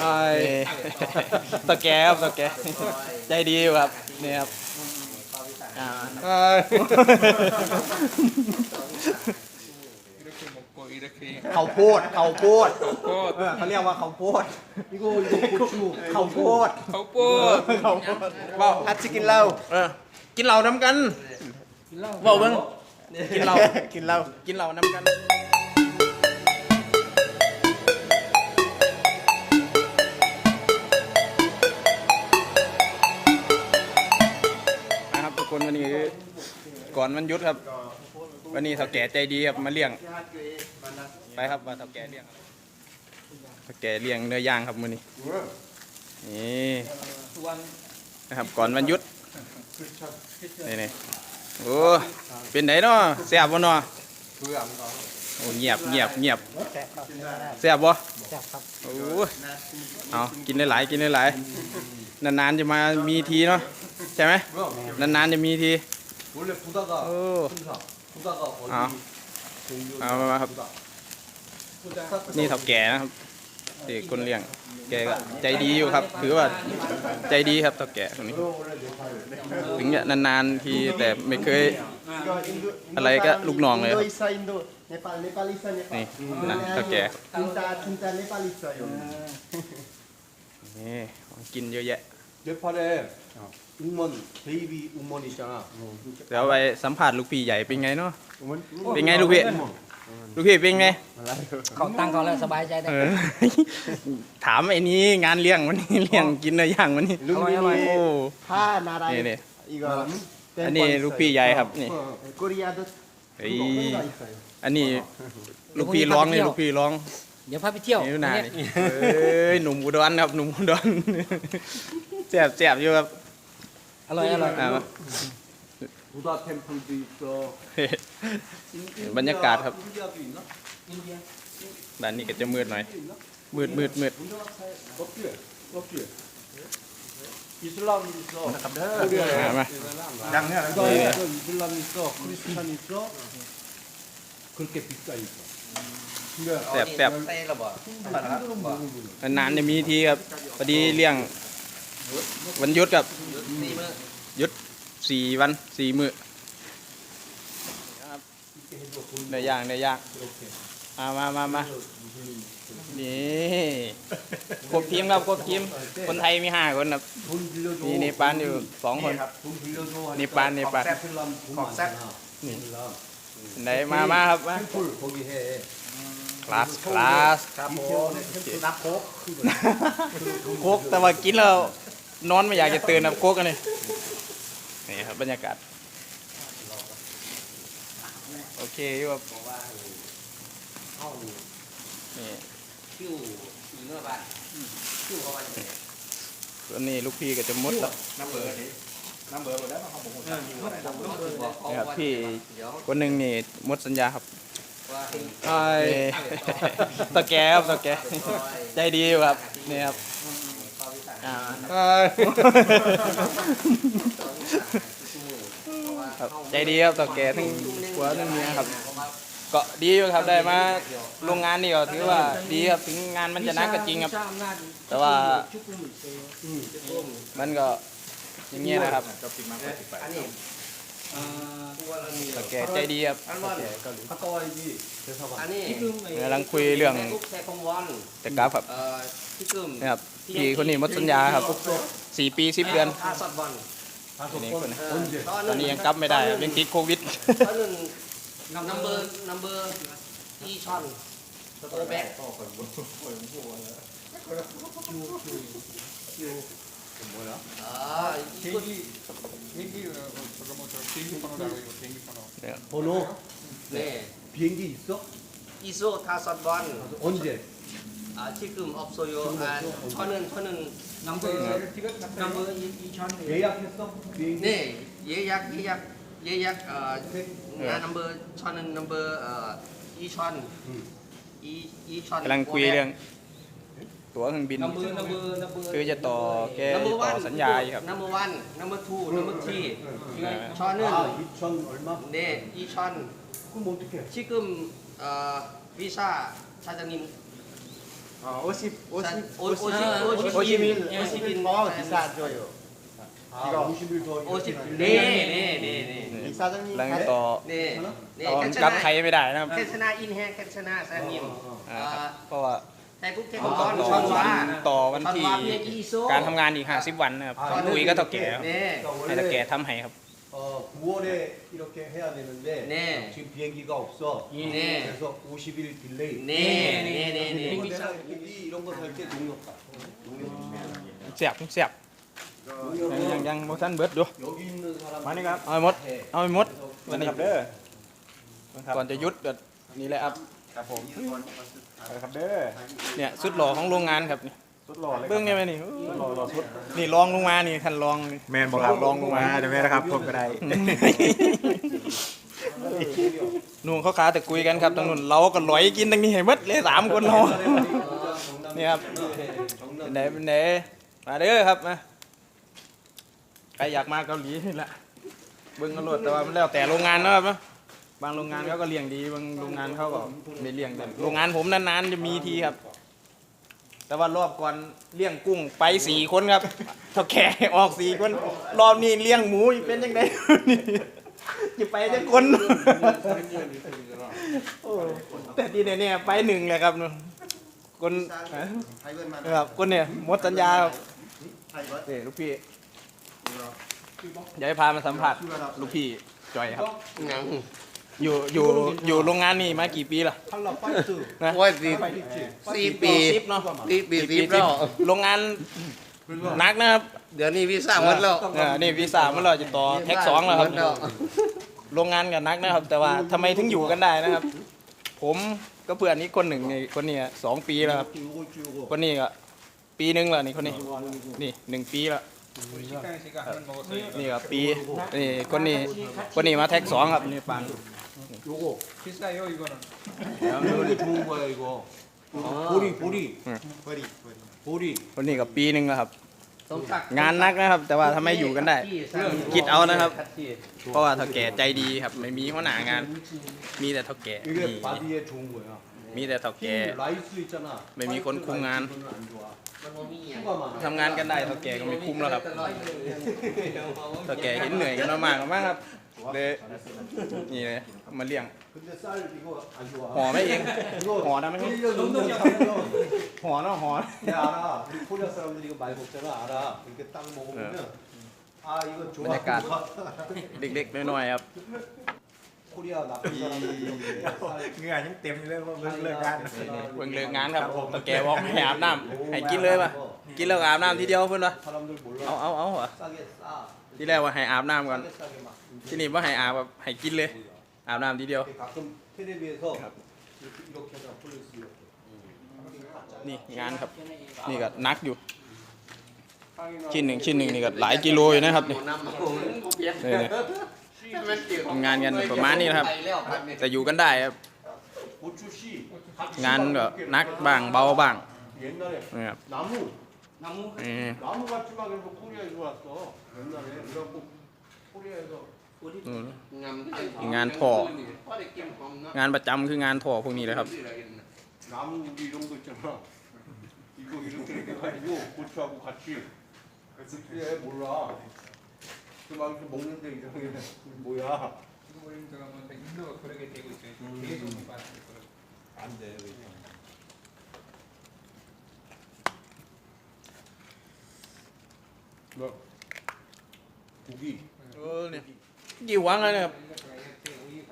ใช่นี่ตะแกครับตะแกใจดีอยู่ครับนี่ครับอ่าใช่เขาโพดเขาโพดโคตรเออเขาเรียกว่าเขาโพดเขาโพดเขาพูดเบาฮัตชิกินเหล้าเออกินเหล้าน้ำกันเบาเบิ้งกินเหล้ากินเหล้ากินเหล้าน้ำกัน นี้ก่อนวันหยุดครับ วันนี้เฒ่าแก่ใจดีครับมาเลี้ยง ไปครับว่าเฒ่าแก่เลี้ยงเฒ่าแก่เลี้ยงเนื้อย่างครับมื้อนี้นี่นะครับก่อนวันหยุดนี่นี่โอ้เป็นไหนเนาะแซ่บบ่เนาะโอ้เงียบเงียบเงียบแซ่บบ่โอ้เอากินได้หลายกินได้หลายนานๆจะมามีทีเนาะ ใช่ไหมนานๆจะมีที 원래 부다가 โอ้ 풍사 부다가 어디 아. 종류 เอามาครับ นี่เท่าแก่นะครับที่คนเลี้ยงแกก็ใจดีอยู่ครับ ถือว่าใจดีครับเท่าแก่คนนี้ ถึงจะนานๆทีแต่ไม่เคย อะไรก็ลูกน้องเลยครับ อินโดอิสาอินโดเนปาลเนปาลิสเนปาล นี่นะเท่าแก่ จินตาจินตาเนปาลิสอยู่ นี่ของกินเยอะแยะ 네팔에 웅먼 베이비 웅먼 있잖아 เดี๋ยวไปสัมผัสลูกพี่ใหญ่เป็นไงเนาะ 웅먼 เป็นไงลูกพี่ ลูกพี่เป็นไง เขาตั้งเขาแล้วสบายใจได้ เออ ถามไอ้นี้งานเลี้ยงวันนี้เลี้ยงกินเนื้อย่างวันนี้ ลุงนี่ โอ้ ผ้านาไร นี่นี่ อีก อันนี้ลูกพี่ใหญ่ครับนี่ โคเรียด เฮ้ยอันนี้ลูกพี่ร้องนี่ลูกพี่ร้อง เดี๋ยวพาไปเที่ยว นี่นา เนี่ย นี่เอ้ยหนุ่มอุดรครับหนุ่มอุดรแซ่บแซ่บอยู่ครับ อร่อยอร่อย อ่า 부다 템플도 있어 บรรยากาศครับ 인디아도 있나? ด้านนี้ก็จะมืดหน่อย มืดมืดมืด 없지 없지 이슬람 있어 มามา 부다에서 이슬람 있어 크리스찬 있어 그렇게 비싸 있어 근데 แซ่บแซ่บนานๆจะมีทีครับพอดีเลี้ยง วันหยุดกับหยุดสี่วันสี่มือในอย่างในอย่างมามามานี่ครบทีมครับครบทีม คนไทยมีห้าคนครับนี่เนปาลอยู่สองคนเนปาลเนปาลขอบแซ่บนี่ไหนมามาครับมาคลาสคลาสครับผมนับโคกโคกแต่ว่ากินแล้ว นอนไม่อยากจะตื่นครับโคกกันเลยนี่ครับบรรยากาศ โอเคอยู่ครับนี่ส่วนนี้ลูกพี่ก็จะมดแล้วนี่ครับพี่คนหนึ่งนี่มดสัญญาครับใช่นี่ตะแกครับตะแกใจดีอยู่ครับนี่ครับอ่าใช่ ครับใจดีครับต่อแกทั้งผัวทั้งเมียครับ ก็ดีอยู่ครับได้มาโรงงานนี่ก็ถือว่าดีครับถึงงานมันจะนักก็จริงครับ แต่ว่ามันก็อย่างเงี้ยนะครับ เท่าแกใจดีครับเท่าแก่เกาหลีอันนี้กำลังคุยเรื่องแต่กราฟครับพี่กึ่มครับพี่คนนี้หมดสัญญาครับสี่ปีสิบเดือนตอนนี้ยังกลับไม่ได้ยังติดโควิดนัมเบอร์นัมเบอร์ที่ชอนโอแบ็ก 천 500 아, 이거 번호 네. 비행기 있어? 이소 다섯 번. 언제? 아, 지금 없어요. 아, 저는 저는 넘버 넘버 2천. 예약했어? 비행기? 네, 예약 예약 예약 어, 나 넘버 저는 넘버 어, 2천. 이 2천. กำลังคุยเรื่อง ตั๋วเครื่องบิน 넘버 넘버 넘버 คือจะต่อแก 넘버 ต่อ 원. สัญญาอยู่ครับ 넘버 1, 넘버 2, 넘버 3. 네. 저는 아 2천 얼마? 네, 2천. 그럼 어떡해? 지금 어, 위사 사장님 아, 50, 50, 50, 50, 50, 50인 거 기사 줘요. 아, 50일 더. 50 네, 네, 네, 네. 이사장님 แล้ว 가- ต่อ 네. 네, ต่อ 괜찮아. กับใครไม่ได้นะครับ 괜찮아 인해 괜찮아 사장님. อ่าครับ 아, เพราะว่า 태국 ต้ 태국 อง 건 ต่อ 천와. ต่อวันที่ 천와 비행기 있어. การทำงานอีก 50 วันนะครับคุยก็เท่าแก่ครับ 네. ให้เท่าแก่ทำให้ครับ 어, 9월에 이렇게 해야 되는데 네. 지금 비행기가 없어. 네. 그래서 50일 딜레이. 네, 네, 네, 네. 이거 내가 고기 이런 거 살 때 농협 가. 농협. เสียบเสียบยังยังยังโมทันเบิร์ดดู 여기 있는 사람. มานี่ครับเอาไปหมด 해. เอาไปหมดวันนี้ครับเด้อก่อนจะหยุดก็นี่แหละครับ ครับผมครับเด้อเนี่ยสุดหล่อของโรงงานครับนี่สุดหล่อเลยเบื้องนี่ไหมนี่หล่อหล่อสุดนี่ลองลงมานี่ท่านลองนี่ แมนบอกครับลองลงมาเดี๋ยวแม่นะครับผมก็ได้นู่นเขาขาแต่คุยกันครับทางนู่นเราก็ลอยกินทางนี้ให้หมดเลยสามคนเรานี่ครับเป็นไหนเป็นไหนมาเด้อครับมาใครอยากมาเกาหลีนี่แหละเบิ้งกระโดดแต่ว่ามันแล้วแต่โรงงานเนาะครับเนาะ บางโรงงานเขาก็เลี้ยงดี บางโรงงานเขาก็ไม่เลี้ยงแต่โรงงานผมนานๆจะมีทีครับ แต่ว่ารอบก่อนเลี้ยงกุ้งไปสี่คนครับเท่าแกออกสี่คน รอบนี้เลี้ยงหมูเป็นยังไงจะไปจะคนแต่ที่เนี่ยไปหนึ่งเลยครับคนครับคนเนี่ยหมดสัญญาครับเด็ลูกพี่อยากให้พามาสัมผัสลูกพี่จอยครับ อยู่อยู่อยู่โรงงานนี่มากี่ปีล่ะนะว่าสี่สี่ปีสี่ปีสี่ปีแล้วโรงงานนักนะครับเดี๋ยวนี้วีซ่าหมดแล้วอนี่วีซ่ามันเราจะต่อแท็กสองแล้วครับ โรงงานกับนักนะครับ แต่ว่าทำไมถึงอยู่กันได้นะครับ ผมก็เพื่อนนี้คนหนึ่งนคนนี้สองปีแล้วครับคนนี้ก็ปีหนึ่งแล้วนี่คนนี้นี่หนึ่งปีแล้วนี่ครับปีนี่คนนี้คนนี้มาแท็กสองครับนี่ปัง 요거. 비싸요 이거는 이거 좋은 거야 이거. 보리 보리 버리 버리 보리. คนนี้ก็ปีหนึ่งแล้วครับ สมศักดิ์ งานนักนะครับ แต่ว่าทำไมอยู่กันได้ คิดเอานะครับ เพราะว่าเท่าแก่ใจดีครับ ไม่มีหัวหน้างาน มีแต่เท่าแก่นี่ 이게 바디에 좋은 거야. มีแต่เท่าแก่ 흰 라이스 있잖아. 왜 미건 화이트 쿵한. 라이스는 안 좋아. มันบ่มีอ่ะ 수가 많아. ทำงานกันได้เท่าแก่ก็ไม่คุ้มแล้วครับเท่าแก่เห็นเหนื่อยกันมากๆมากครับเลยนี่เลย เอามาเลี้ยง 근데 쌀 이거 안 좋아. ห่อไม่เอง 이거 ห่อได้ไหม 1년 2년 3년. ห่อเนาะห่อ 내 알아. 우리 코리아 사람들이 이거 많이 먹잖아. 알아. 이렇게 딱 먹어보면 아 이거 좋아. 약간. เด็กๆน้อยๆครับ 코리아 나쁜 사람들 이렇게 쌀 เหงื่อยังเต็มอยู่เลยว่าเลิกเลิกงาน เพิ่งเลิกงานครับเท่าแก่บอกให้อาบน้ำให้กินเลยป่ะกินแล้วก็อาบน้ำทีเดียวเพื่อนป่ะ 사람들 몰라. เอาเอาเอาเหรอ 싸게 싸. ที่แรกว่าให้อาบน้ำก่อน 싸게 싸게 막. ที่นี่ว่าให้อาบแบบให้กินเลย อาบน้ำทีเดียว 가끔 텔레비에서 이렇게 이렇게 해서 플러스 이렇게. นี่งานครับ นี่ก็นักอยู่ ชิ้นหนึ่งชิ้นหนึ่งนี่ก็หลายกิโลอยู่นะครับนี่ น้ำมันเปียก นี่นี่ มันเปียก ทำงานกันประมาณนี้นะครับ ไปแล้วพันเนี่ย แต่อยู่กันได้ครับ 고추씨 งานก็นักบ้างเบาบ้าง 옛날에 นะครับ 나무 น้ำมูก นี่ 나무 가지막에서 코리아에서 왔어. 옛날에 그래갖고 코리아에서 อืม งาม งานท่อ พ่อได้กินหอมเนาะ งานประจำคืองานถ่อพวกนี้เลยครับ 나무 우리 이런 거 있잖아. 이거 이렇게 해가지고 고추하고 같이. 그래 몰라. 그막 이렇게 먹는데 이상해. 뭐야? 지금 우리 제가 뭐 인도가 그렇게 되고 있어요 계속 빠지고 그러고. 안 돼. 뭐? 고기. เออเนี่ย กี่หวังเลยนะครับ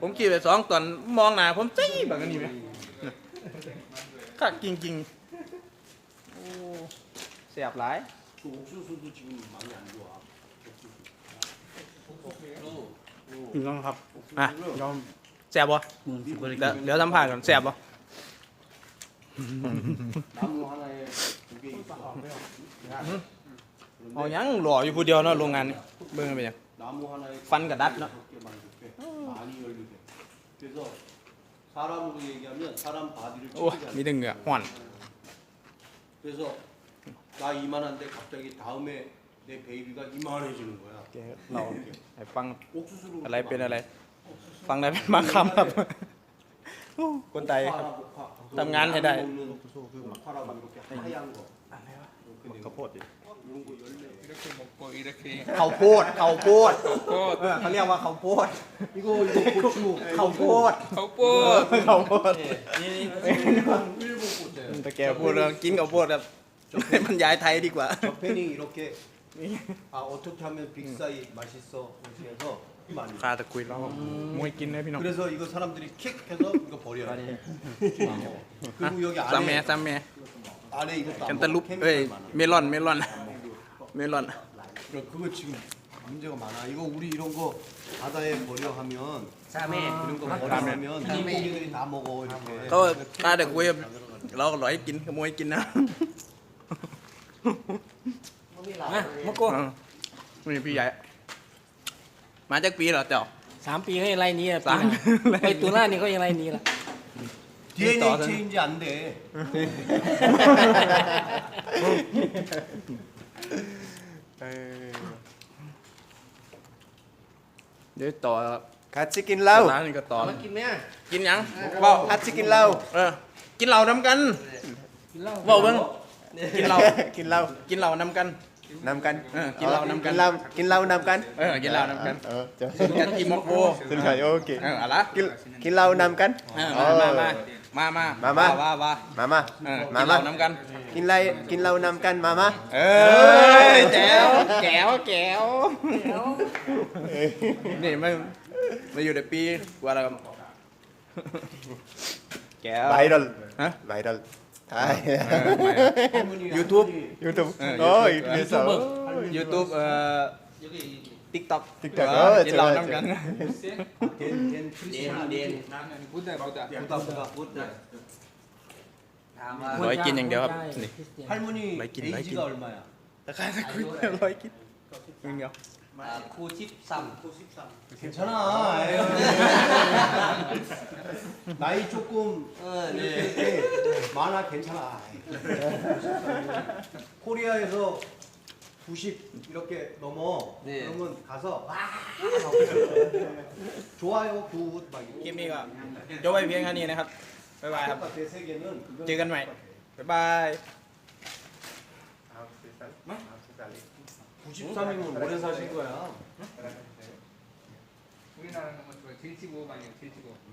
ผมขี่ไปสองตอนมองหน้าผมจี้แบบนี้ไหมคักจริงๆโอ้เสียบหลาย 그 옥수수도 지금 많이 안 좋아. 옥수수. น้องครับ อ่ะยอมแสบบ่เดี๋ยวเดี๋ยวสัมผัสก่อนแสบบ่ 나무 하나에 두 개 있어. เอายังหล่ออยู่ผู้เดียวเนาะโรงงานนี่เบิ่งไปยัง 나무 하나에 판กับดัด나? 적게 만들게 많이 열리게. 그래서 사람으로 얘기하면 사람 바디를 โอ้ยมี 치잖아. แต่เหงื่อห่อน 그래서 나 이만한데 갑자기 다음에 내 베이비가 이만해지는 거야. แกเราให้ฟัง 옥수수로 อะไรเป็นอะไร ฟังได้เป็นบางคำครับ คนไทยครับ ทำงานให้ได้ 그 막파라고 이렇게 하얀 거. 카포트. 이런 거 열매. 이렇게 먹고 이렇게 ข้าวโพดข้าวโพด 또 เออเขาเรียกว่าข้าวโพด 이거 이거 고추. ข้าวโพด 컵보 ข้าวโพด 일본 일본 꽃이에요. แต่แกพูดเรื่องกินข้าวโพดครับให้มันย้ายไทยดีกว่า 저팬이 이렇게 아 어떻게 하면 빅사이 맛있어 이렇게 해서 많이. ข้าตะคุยแล้วมวยกินนะพี่น้อง 그래서 이거 사람들이 킥 해서 이거 버려요. 그리고 여기 ซามแม่ 안에 ซามแม่ 안에 이것도 แคน 안 ตาลูป 먹고 เอ้ย 케미칼 많아. เมลอนเมลอน เมลอน 그러니까 그거 지금 문제가 많아. 이거 우리 이런 거 바다에 버려 하면 ซาเม่ 이런 거 버려 하면 물고기들이 다 먹어 이렇게. ก็ตาเด็กคุยกับเราก็หลอยกินขโมยกินนะ มาโมโก เออนี่พี่ใหญ่ มาจากปีเหรอเจ้า สามปีเขายังไรนี้อ่ะ สาม ปีหน้าไปตุลานี่เขายังไรนี้ละ DNA 떠서- 체인지 안 돼. เดี๋ยวต่อคัดสิกินเหล้าร้านนี้ก็ต่อ มากินไหมกินยังบอกาคัดสิกินเหล้าเออ กินเหล้าน้ำกัน กินเหล้าบอกเบิ่ง กินเหล้า กินเหล้ากินเหล้าน้ำกันน้ำกันเออกินเหล้าน้ำกันกินเหล้าน้ำกันเออ กินเหล้าน้ำกันเออจ้กินมอกโอซึ่งใครโอเคเอออะไรกินเหล้าน้ำกันมามา มามามามา ว่าว่ามามาเออมากินเหมาล้น้ำกัน กินไรกินเรานำกันมามาเอ้ยแจ๋วแจ๋วแจ๋วนี่มันมาอยู่ในปีกว่าเราแก้วไวรัลฮะไวรัลใช่ยูทูบยูทูบโอ้ยมีเสา ยูทูบเอ่อ 여기 TikTok TikTok đó chỉ lo năm cân điền điền điền điền bút đây bút đây bút đây bút đây 라이킨 양대합 네. 할머니 라이킨 라이킨 얼마야? 가서 구입해 라이킨. 응요. 아, 93. 93. 괜찮아. 나이 조금 어, 네. 많아 괜찮아. 코리아에서 90 이렇게 넘어 네. 그러면 가서 와 좋아요 굿막 คลิปนี้ก็จบไปเพียงแค่นี้นะครับ บ๊ายบายครับ 내 세계는 เจอกันใหม่ บ๊ายบาย 93이면 오래 사신 거야. 우리나라는 뭐 75만이요 75